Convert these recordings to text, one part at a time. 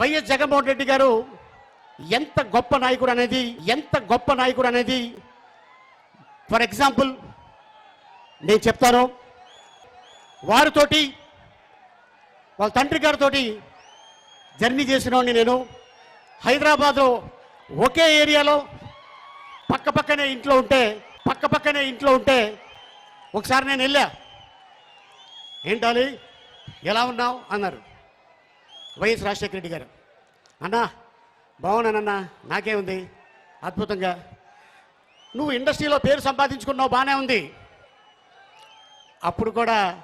YS Jaganmohan Reddy గారు ఎంత గొప్ప నాయకుడు అనేది ఎంత గొప్ప నాయకుడు అనేది ఫర్ ఎగ్జాంపుల్ నేను చెప్తాను. వారితోటి వాళ్ళ తండ్రి గారితో జర్నీ చేసినవాడిని నేను. హైదరాబాద్లో ఒకే ఏరియాలో పక్క పక్కనే ఇంట్లో ఉంటే పక్క పక్కనే ఇంట్లో ఉంటే ఒకసారి నేను వెళ్ళా. ఏంటాలి ఎలా ఉన్నావు? అన్నారు. వైఎస్ రాజశేఖర రెడ్డి గారు. అన్నా బాగున్నానన్నా నాకేముంది అద్భుతంగా. నువ్వు ఇండస్ట్రీలో పేరు సంపాదించుకున్నావు బాగానే ఉంది. అప్పుడు కూడా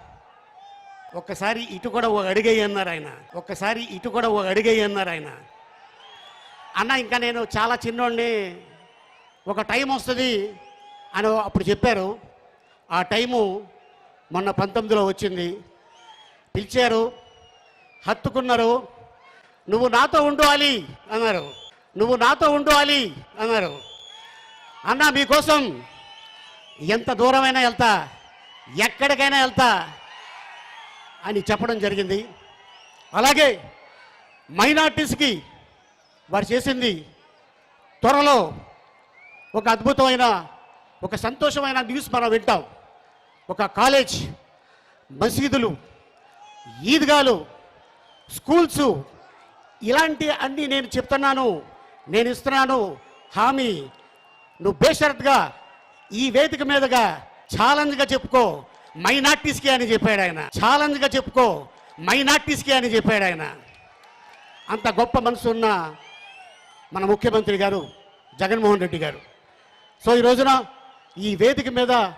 ఒక్కసారి ఇటు కూడా ఓ అడిగేయి అన్నారు ఆయన. ఒక్కసారి ఇటు కూడా ఓ అడిగేయి అన్నారు ఆయన. అన్న ఇంకా నేను చాలా చిన్నోడిని ఒక టైం వస్తుంది అని అప్పుడు చెప్పారు. ఆ టైము మొన్న పంతొమ్మిదిలో వచ్చింది. పిలిచారు. హత్తుకున్నారు. నువ్వు నాతో ఉండు అలి అన్నారు. నువ్వు నాతో ఉండు అలి అన్నారు. అన్న మీకోసం ఎంత దూరమైనా వెళ్తా ఎక్కడికైనా వెళ్తా అని చెప్పడం జరిగింది. అలాగే మైనార్టీస్కి వారు చేసింది త్వరలో ఒక అద్భుతమైన ఒక సంతోషమైన న్యూస్ మనం వింటాం. ఒక కాలేజ్ మసీదులు ఈద్గాలు స్కూల్స్. ఇలాంటి అన్నీ నేను చెప్తున్నాను నేను ఇస్తున్నాను. హామీ నువ్వు బేషరత్గా ఈ వేదిక మీదుగా ఛాలెంజ్గా చెప్పుకో. మైనార్టీస్కి అని చెప్పాడు ఆయన. ఛాలెంజ్గా చెప్పుకో. మైనార్టీస్కి అని చెప్పాడు ఆయన. అంత గొప్ప మనసు ఉన్న మన ముఖ్యమంత్రి గారు జగన్మోహన్ రెడ్డి గారు. సో ఈ రోజున ఈ వేదిక మీద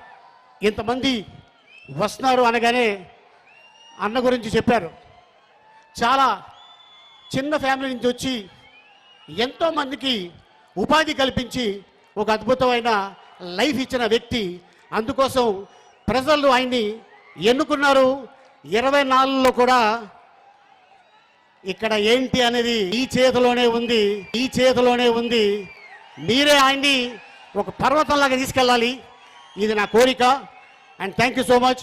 ఇంతమంది వస్తున్నారు అనగానే అన్న గురించి చెప్పారు. చాలా చిన్న ఫ్యామిలీ నుంచి వచ్చి ఎంతోమందికి ఉపాధి కల్పించి ఒక అద్భుతమైన లైఫ్ ఇచ్చిన వ్యక్తి. అందుకోసం ప్రజలు ఆయన్ని ఎన్నుకున్నారు. ఇరవై నాలుగులో కూడా ఇక్కడ ఏంటి అనేది ఈ చేతిలోనే ఉంది ఈ చేతిలోనే ఉంది. మీరే ఆయన్ని ఒక పర్వతంలాగా తీసుకెళ్ళాలి. ఇది నా కోరిక. And thank you so much